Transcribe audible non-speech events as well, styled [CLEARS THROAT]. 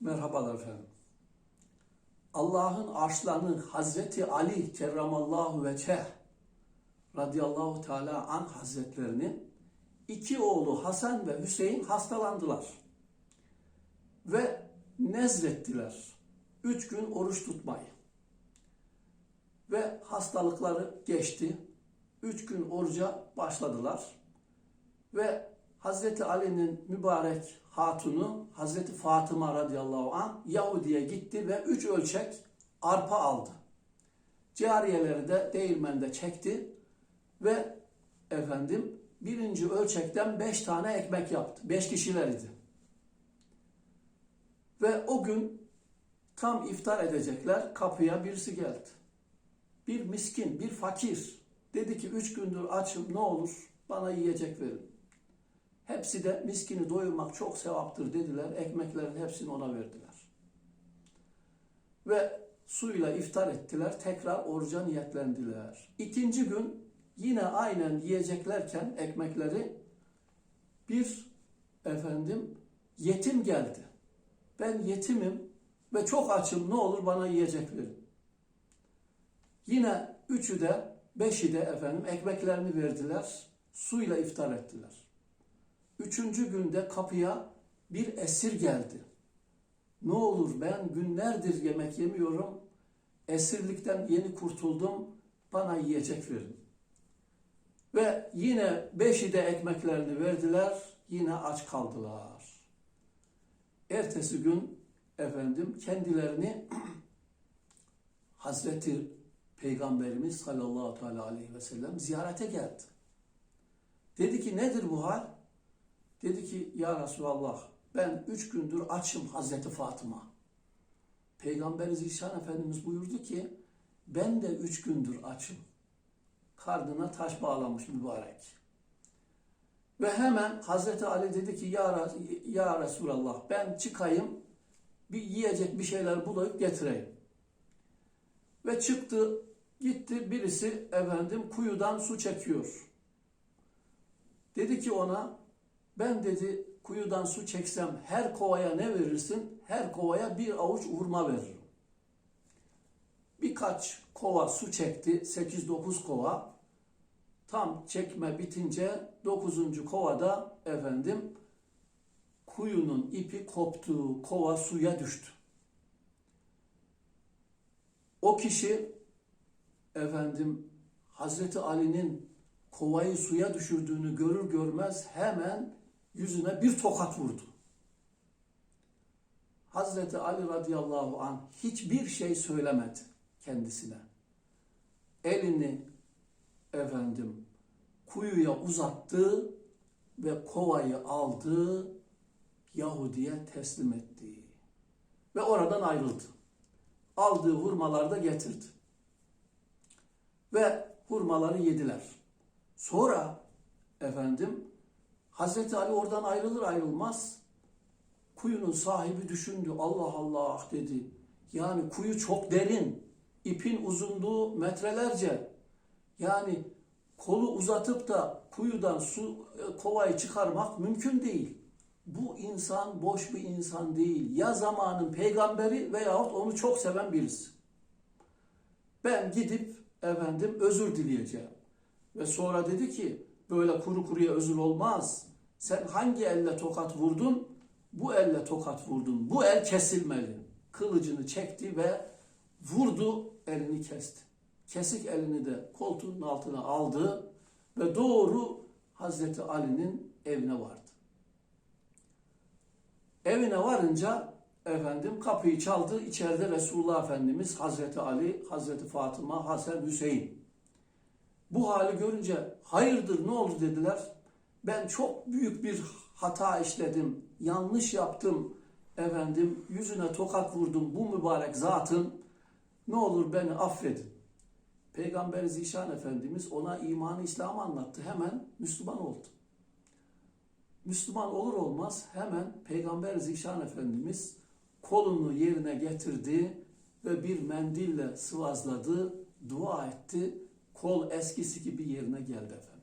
Merhabalar efendim. Allah'ın arşlanı Hazreti Ali kerramallahu veçeh radıyallahu teala an hazretlerinin iki oğlu Hasan ve Hüseyin hastalandılar. Ve nezlettiler. Üç gün oruç tutmayı. Ve hastalıkları geçti. Üç gün oruca başladılar. Ve Hazreti Ali'nin mübarek hatunu Hazreti Fatıma radıyallahu an Yahudi'ye gitti ve üç ölçek arpa aldı. Cariyeleri de değirmende çekti ve efendim birinci ölçekten beş tane ekmek yaptı. Beş kişiler idi. Ve o gün tam iftar edecekler kapıya birisi geldi. Bir miskin, bir fakir dedi ki üç gündür açım ne olur bana yiyecek verin. Hepsi de miskini doyurmak çok sevaptır dediler. Ekmeklerin hepsini ona verdiler. Ve suyla iftar ettiler. Tekrar oruca niyetlendiler. İkinci gün yine aynen yiyeceklerken ekmekleri bir efendim yetim geldi. Ben yetimim ve çok açım ne olur bana yiyecek verin. Yine üçü de beşi de efendim ekmeklerini verdiler. Suyla iftar ettiler. Üçüncü günde kapıya bir esir geldi. Ne olur ben günlerdir yemek yemiyorum. Esirlikten yeni kurtuldum. Bana yiyecek verin. Ve yine beşi de ekmeklerini verdiler. Yine aç kaldılar. Ertesi gün efendim kendilerini [CLEARS THROAT] Hazreti Peygamberimiz sallallahu aleyhi ve sellem ziyarete geldi. Dedi ki nedir bu hal? Dedi ki ya Resulallah ben üç gündür açım Hazreti Fatıma. Peygamber Zişan Efendimiz buyurdu ki ben de üç gündür açım. Karnına taş bağlamış mübarek. Ve hemen Hazreti Ali dedi ki ya, ya Resulallah ben çıkayım bir yiyecek bir şeyler bulayıp getireyim. Ve çıktı gitti birisi efendim kuyudan su çekiyor. Dedi ki ona ben dedi kuyudan su çeksem her kovaya ne verirsin? Her kovaya bir avuç hurma veririm. Birkaç kova su çekti, 8-9 kova. Tam çekme bitince 9. kovada efendim kuyunun ipi koptu, kova suya düştü. O kişi efendim Hazreti Ali'nin kovayı suya düşürdüğünü görür görmez hemen yüzüne bir tokat vurdu. Hazreti Ali radıyallahu an hiçbir şey söylemedi kendisine. Elini efendim kuyuya uzattı ve kovayı aldı, Yahudi'ye teslim etti. Ve oradan ayrıldı. Aldığı hurmaları da getirdi. Ve hurmaları yediler. Sonra efendim Hazreti Ali oradan ayrılır ayrılmaz kuyunun sahibi düşündü. Allah Allah dedi. Yani kuyu çok derin. ipin uzunluğu metrelerce. Yani kolu uzatıp da kuyudan su e, kovayı çıkarmak mümkün değil. Bu insan boş bir insan değil. Ya zamanın peygamberi veyahut onu çok seven birisi. Ben gidip efendim özür dileyeceğim. Ve sonra dedi ki böyle kuru kuruya özür olmaz. Sen hangi elle tokat vurdun? Bu elle tokat vurdun. Bu el kesilmeli. Kılıcını çekti ve vurdu elini kesti. Kesik elini de koltuğunun altına aldı ve doğru Hazreti Ali'nin evine vardı. Evine varınca efendim kapıyı çaldı. İçeride Resulullah Efendimiz, Hazreti Ali, Hazreti Fatıma, Hasan, Hüseyin. Bu hali görünce hayırdır ne oldu dediler. Ben çok büyük bir hata işledim, yanlış yaptım efendim yüzüne tokat vurdum bu mübarek zatın ne olur beni affedin. Peygamber Zişan Efendimiz ona imanı İslam anlattı. Hemen Müslüman oldu. Müslüman olur olmaz hemen Peygamber Zişan Efendimiz kolunu yerine getirdi ve bir mendille sıvazladı, dua etti. Kol eskisi gibi yerine geldi efendim.